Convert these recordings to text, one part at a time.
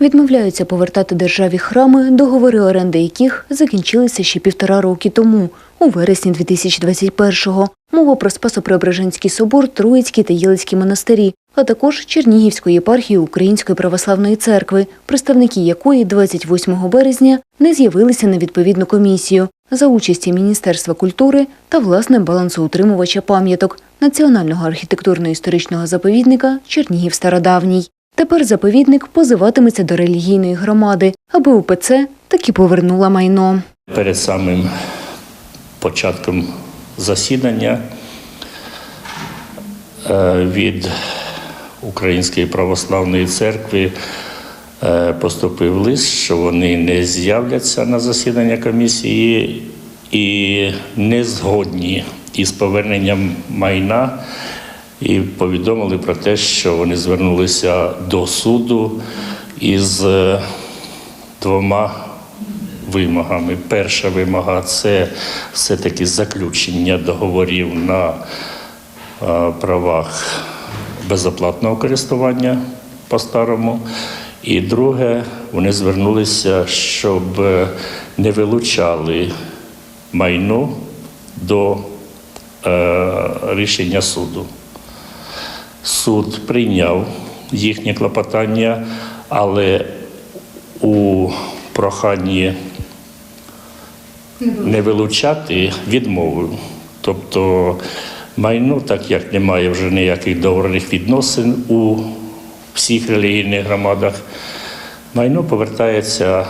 Відмовляються повертати державі храми, договори оренди яких закінчилися ще півтора роки тому, у вересні 2021-го. Мова про Спасо-Преображенський собор, Троїцький та Єлицький монастирі, а також Чернігівської єпархії Української православної церкви, представники якої 28 березня не з'явилися на відповідну комісію за участі Міністерства культури та власне балансоутримувача пам'яток Національного архітектурно-історичного заповідника Чернігів Стародавній. Тепер заповідник позиватиметься до релігійної громади, аби УПЦ таки повернула майно. Перед самим початком засідання е, від Української православної церкви е, поступив лист, що вони не з'являться на засідання комісії і не згодні із поверненням майна. І повідомили про те, що вони звернулися до суду із е, двома вимогами. Перша вимога це все-таки заключення договорів на е, правах безоплатного користування по-старому. І друге, вони звернулися, щоб е, не вилучали майно до е, рішення суду. Суд прийняв їхнє клопотання, але у проханні не вилучати відмовив. Тобто майно, так як немає вже ніяких договорних відносин у всіх релігійних громадах, майно повертається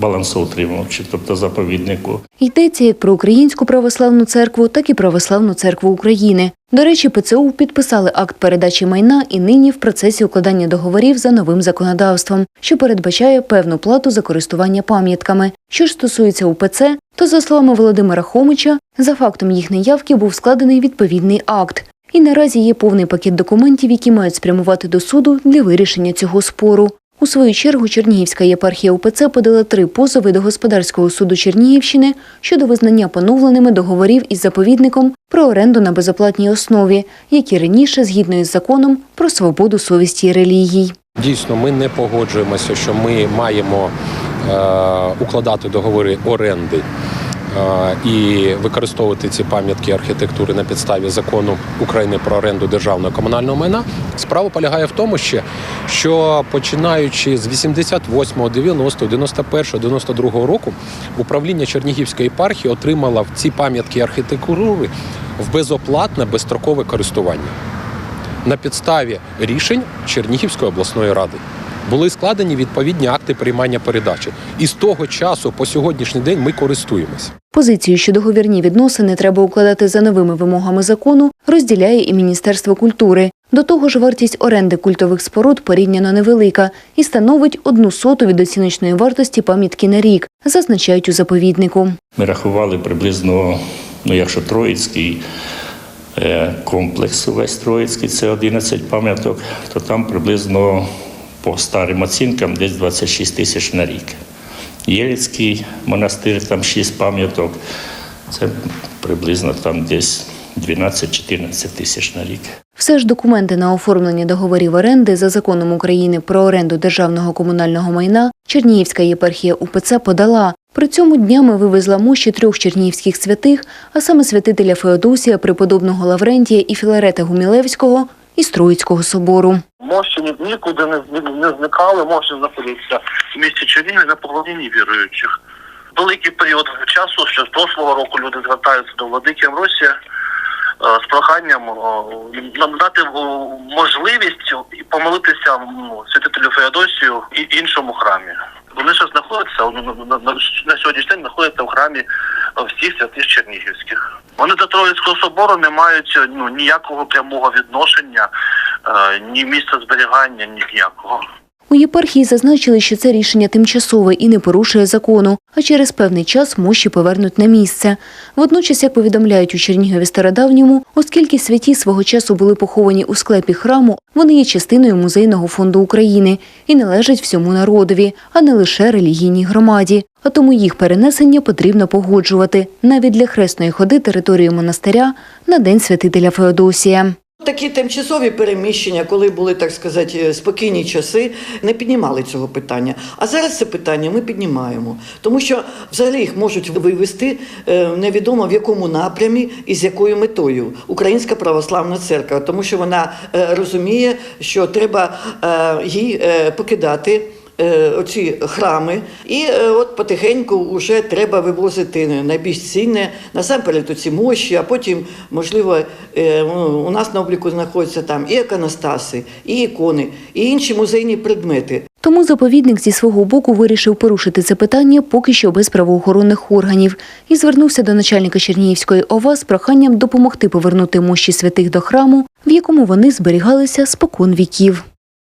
балансоутримувачу, тобто заповіднику. Йдеться як про Українську православну церкву, так і Православну церкву України. До речі, ПЦУ підписали акт передачі майна і нині в процесі укладання договорів за новим законодавством, що передбачає певну плату за користування пам'ятками. Що ж стосується УПЦ, то за словами Володимира Хомича, за фактом їх неявки був складений відповідний акт. І наразі є повний пакет документів, які мають спрямувати до суду для вирішення цього спору. У свою чергу Чернігівська єпархія УПЦ подала три позови до господарського суду Чернігівщини щодо визнання поновленими договорів із заповідником про оренду на безоплатній основі, які раніше згідно із законом про свободу совісті і релігій. Дійсно, ми не погоджуємося, що ми маємо е, укладати договори оренди і використовувати ці пам'ятки архітектури на підставі закону України про оренду державного комунального майна. Справа полягає в тому, ще, що починаючи з 88, 90, 91, 92 року управління Чернігівської єпархії отримало ці пам'ятки архітектури в безоплатне безстрокове користування на підставі рішень Чернігівської обласної ради. Були складені відповідні акти приймання передачі. І з того часу по сьогоднішній день ми користуємося. Позицію, що договірні відносини треба укладати за новими вимогами закону, розділяє і Міністерство культури. До того ж, вартість оренди культових споруд порівняно невелика і становить одну соту від оціночної вартості пам'ятки на рік, зазначають у заповіднику. Ми рахували приблизно, ну якщо Троїцький е, комплекс увесь Троїцький, це 11 пам'яток, то там приблизно по старим оцінкам десь 26 тисяч на рік. Єлицький монастир, там 6 пам'яток, це приблизно там десь 12-14 тисяч на рік. Все ж документи на оформлення договорів оренди за законом України про оренду державного комунального майна Чернігівська єпархія УПЦ подала. При цьому днями вивезла мощі трьох чернігівських святих, а саме святителя Феодосія, преподобного Лаврентія і Філарета Гумілевського із Троїцького собору. Мощі ні- нікуди не, не, не зникали, мощі знаходяться в місті Чернігів на поклонінні віруючих. Великий період часу, що з прошлого року люди звертаються до владики Амросія е, з проханням е, нам дати можливість і помолитися ну, святителю Феодосію і іншому храмі. Вони ще знаходяться на, сьогоднішній день знаходяться в храмі всіх святих Чернігівських. Вони до Троїцького собору не мають ну, ніякого прямого відношення, ні місця зберігання, ні ніякого. У єпархії зазначили, що це рішення тимчасове і не порушує закону, а через певний час мощі повернуть на місце. Водночас, як повідомляють у Чернігові Стародавньому, оскільки святі свого часу були поховані у склепі храму, вони є частиною музейного фонду України і належать всьому народові, а не лише релігійній громаді. А тому їх перенесення потрібно погоджувати навіть для хресної ходи території монастиря на День святителя Феодосія. Такі тимчасові переміщення, коли були, так сказати, е, спокійні часи, не піднімали цього питання. А зараз це питання ми піднімаємо, тому що взагалі їх можуть вивести е, невідомо в якому напрямі і з якою метою Українська православна церква, тому що вона е, розуміє, що треба їй покидати. Е, Оці храми, і е, от потихеньку вже треба вивозити найбільш цінне, насамперед оці мощі, а потім, можливо, е, ну, у нас на обліку знаходяться там і іконостаси, і ікони, і інші музейні предмети. Тому заповідник зі свого боку вирішив порушити це питання поки що без правоохоронних органів і звернувся до начальника Чернігівської ОВА з проханням допомогти повернути мощі святих до храму, в якому вони зберігалися спокон віків.